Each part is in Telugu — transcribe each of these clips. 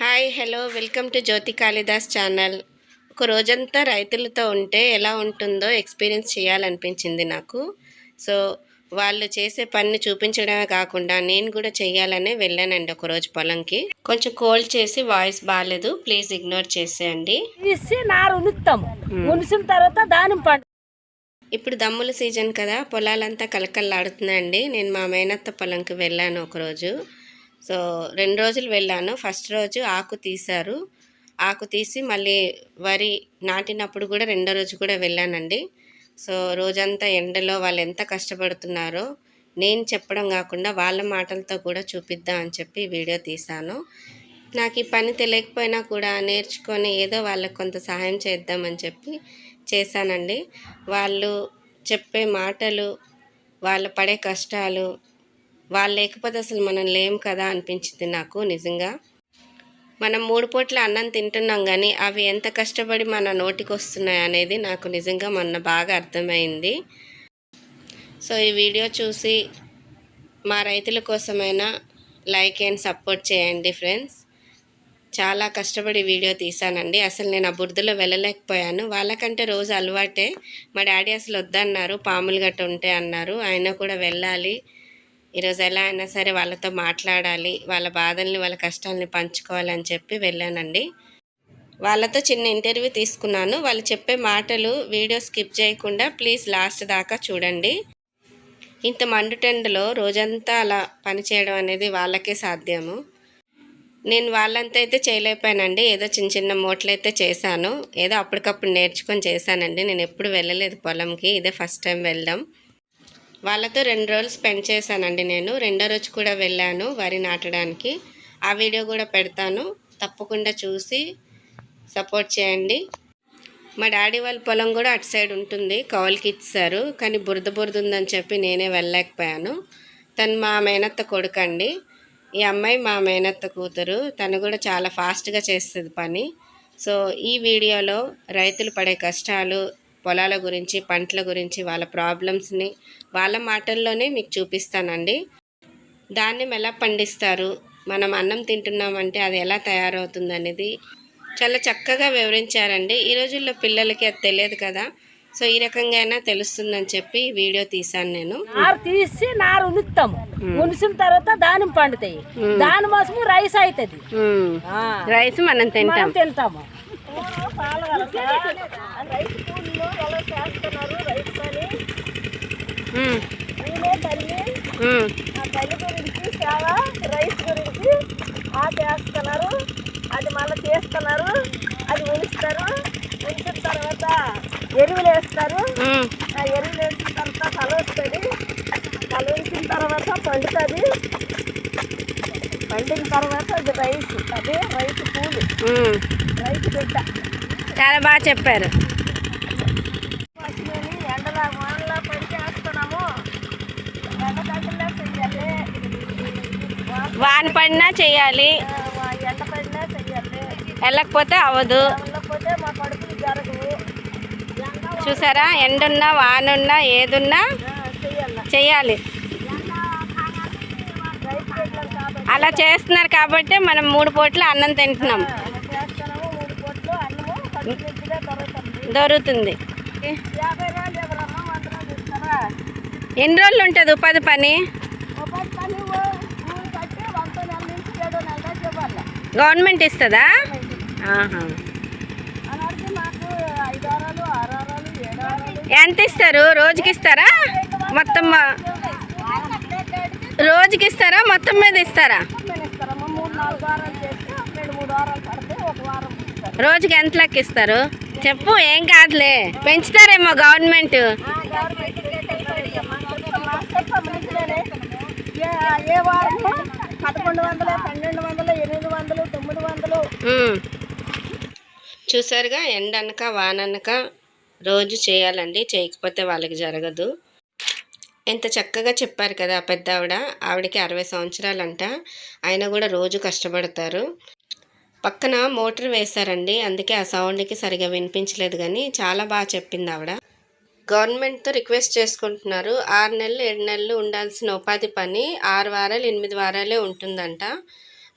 Hi hello welcome to Jyothi Kalidas channel. ఒక రోజంతా రైతులతో ఉంటే ఎలా ఉంటుందో ఎక్స్పీరియన్స్ చేయాలనిపించింది నాకు. సో వాళ్ళు చేసే పని చూపించడమే కాకుండా నేను కూడా చెయ్యాలనే వెళ్ళానండి ఒకరోజు పొలంకి. కొంచెం కోల్డ్ చేసి వాయిస్ బాగాలేదు ప్లీజ్ ఇగ్నోర్ చేసేయండి. నారు ఉనిసిన తర్వాత ఇప్పుడు దమ్ముల సీజన్ కదా పొలాలంతా కలకల్లాడుతున్నాయండి నేను మా మేనత్త పొలంకి వెళ్ళాను ఒకరోజు. సో రెండు రోజులు వెళ్ళాను. ఫస్ట్ రోజు ఆకు తీశారు. ఆకు తీసి మళ్ళీ వరి నాటినప్పుడు కూడా రెండో రోజు కూడా వెళ్ళానండి. సో రోజంతా ఎండలో వాళ్ళు ఎంత కష్టపడుతున్నారో నేను చెప్పడం కాకుండా వాళ్ళ మాటలతో కూడా చూపిద్దాం అని చెప్పి వీడియో తీశాను. నాకు ఈ పని తెలియకపోయినా కూడా నేర్చుకొని ఏదో వాళ్ళకి కొంత సహాయం చేద్దామని చెప్పి చేశానండి. వాళ్ళు చెప్పే మాటలు వాళ్ళు పడే కష్టాలు వాళ్ళు లేకపోతే అసలు మనం లేం కదా అనిపించింది నాకు నిజంగా. మనం మూడు పూట్ల అన్నం తింటున్నాం కానీ అవి ఎంత కష్టపడి మన నోటికి వస్తున్నాయి అనేది నాకు నిజంగా మొన్న బాగా అర్థమైంది. సో ఈ వీడియో చూసి మా రైతుల కోసమైనా లైక్ అండ్ సపోర్ట్ చేయండి ఫ్రెండ్స్. చాలా కష్టపడి వీడియో తీశానండి. అసలు నేను ఆ బురదలో వెళ్ళలేకపోయాను. వాళ్ళకంటే రోజు అలవాటే మా డాడీ అసలు వద్దన్నారు పాములు గట్ట ఉంటే అన్నారు. ఆయన కూడా వెళ్ళాలి. ఈరోజు ఎలా అయినా సరే వాళ్ళతో మాట్లాడాలి వాళ్ళ బాధల్ని వాళ్ళ కష్టాలని పంచుకోవాలని చెప్పి వెళ్ళానండి. వాళ్ళతో చిన్న ఇంటర్వ్యూ తీసుకున్నాను. వాళ్ళు చెప్పే మాటలు వీడియో స్కిప్ చేయకుండా ప్లీజ్ లాస్ట్ దాకా చూడండి. ఇంత మండుటెండలో రోజంతా అలా పని చేయడం అనేది వాళ్ళకే సాధ్యము. నేను వాళ్ళంతా అయితే చేయలేకపోయానండి. ఏదో చిన్న చిన్న మూటలు అయితే చేశాను. ఏదో అప్పటికప్పుడు నేర్చుకొని చేశానండి. నేను ఎప్పుడు వెళ్ళలేదు పొలంకి. ఇదే ఫస్ట్ టైం వెళ్దాం వాళ్ళతో రెండు రోజులు స్పెండ్ చేశానండి నేను. రెండో రోజు కూడా వెళ్ళాను వరి నాటడానికి. ఆ వీడియో కూడా పెడతాను. తప్పకుండా చూసి సపోర్ట్ చేయండి. మా డాడీ వాళ్ళ పొలం కూడా అటు సైడ్ ఉంటుంది. కౌలుకి ఇచ్చారు. కానీ బురద బురద ఉందని చెప్పి నేనే వెళ్ళలేకపోయాను. తను మా మేనత్త కొడుకండి. ఈ అమ్మాయి మా మేనత్త కూతురు. తను కూడా చాలా ఫాస్ట్గా చేస్తుంది పని. సో ఈ వీడియోలో రైతులు పడే కష్టాలు పొలాల గురించి పంటల గురించి వాళ్ళ ప్రాబ్లమ్స్ని వాళ్ళ మాటల్లోనే మీకు చూపిస్తానండి. ధాన్యం ఎలా పండిస్తారు? మనం అన్నం తింటున్నామంటే అది ఎలా తయారవుతుంది అనేది చాలా చక్కగా వివరించారండి. ఈ రోజుల్లో పిల్లలకి అది తెలియదు కదా సో ఈ రకంగా అయినా తెలుస్తుందని చెప్పి వీడియో తీశాను నేను. నారు తీసి నారు ఉనుకుతాము ఉనిసిన తర్వాత దానిమ్మ పండుతాయి. దాని మోసము రైస్ అవుతుంది. రైస్ మనం తింటాం. మనం తింటాము ఉమ్, ఉమ్, గురించి చాలా రైస్ గురించి ఆ చేస్తున్నారు అది మళ్ళీ చేస్తున్నారు అది ఉనిస్తారు ఉంచిన తర్వాత ఎరువులు వేస్తారు ఆ ఎరువులు వేసిన తర్వాత కలుస్తుంది కలుసిన తర్వాత పండుతుంది పండిన తర్వాత అది రైస్ అదే రైస్ పూలు చాలా బాగా చెప్పారు. వాన పడినా చేయాలి చెయ్యాలి. వెళ్ళకపోతే అవ్వదు. చూసారా? ఎండున్నా వానున్నా ఏదున్నా చేయాలి అలా చేస్తున్నారు కాబట్టి మనం మూడు పూట్ల అన్నం తింటున్నాం అలా చేస్తున్నాము మూడు పొట్లు అన్నము పచ్చిమిర్చిగా దొరుకుతుంది. ఎన్ని రోజులు ఉంటుంది ఉపాధి పని? గవర్నమెంట్ ఇస్తుందా? ఎంత ఇస్తారు? రోజుకి ఇస్తారా? మొత్తం రోజుకి ఇస్తారా? మొత్తం మీద ఇస్తారు. రోజుకి ఎంత లెక్క ఇస్తారు? చెప్పు ఏం కాదులే. పెంచుతారేమో గవర్నమెంట్. ఏ వారం పదకొండు వందలు పన్నెండు వందలు ఎనిమిది వందలు తొమ్మిది వందలు ఉమ్. చూసారుగా ఎండనక వాననక రోజు చేయాలండి చేయకపోతే వాళ్ళకి జరగదు. ఎంత చక్కగా చెప్పారు కదా పెద్ద ఆవిడ ఆవిడకి అరవై సంవత్సరాలంట. ఆయన కూడా రోజు కష్టపడతారు. పక్కన మోటార్ వేశారండి. అందుకే ఆ సౌండ్కి సరిగా వినిపించలేదు కానీ చాలా బాగా చెప్పింది ఆవిడ. గవర్నమెంట్తో రిక్వెస్ట్ చేసుకుంటున్నారు. ఆరు నెలలు ఏడు నెలలు ఉండాల్సిన ఉపాధి పని ఆరు వారాలు ఎనిమిది వారాలే ఉంటుందంట.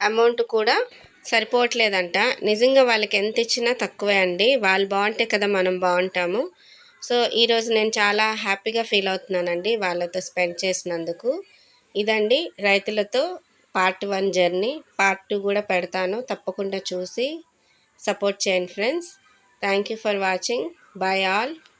అమౌంట్ కూడా సరిపోవట్లేదంట. నిజంగా వాళ్ళకి ఎంత ఇచ్చినా తక్కువే అండి. వాళ్ళు బాగుంటే కదా మనం బాగుంటాము. సో ఈరోజు నేను చాలా హ్యాపీగా ఫీల్ అవుతున్నానండి వాళ్ళతో స్పెండ్ చేసినందుకు. ఇదండి రైతులతో part one journey. Part two కూడా పెడతాను. తప్పకుండా చూసి సపోర్ట్ చేయండి friends. Thank you for watching. Bye all.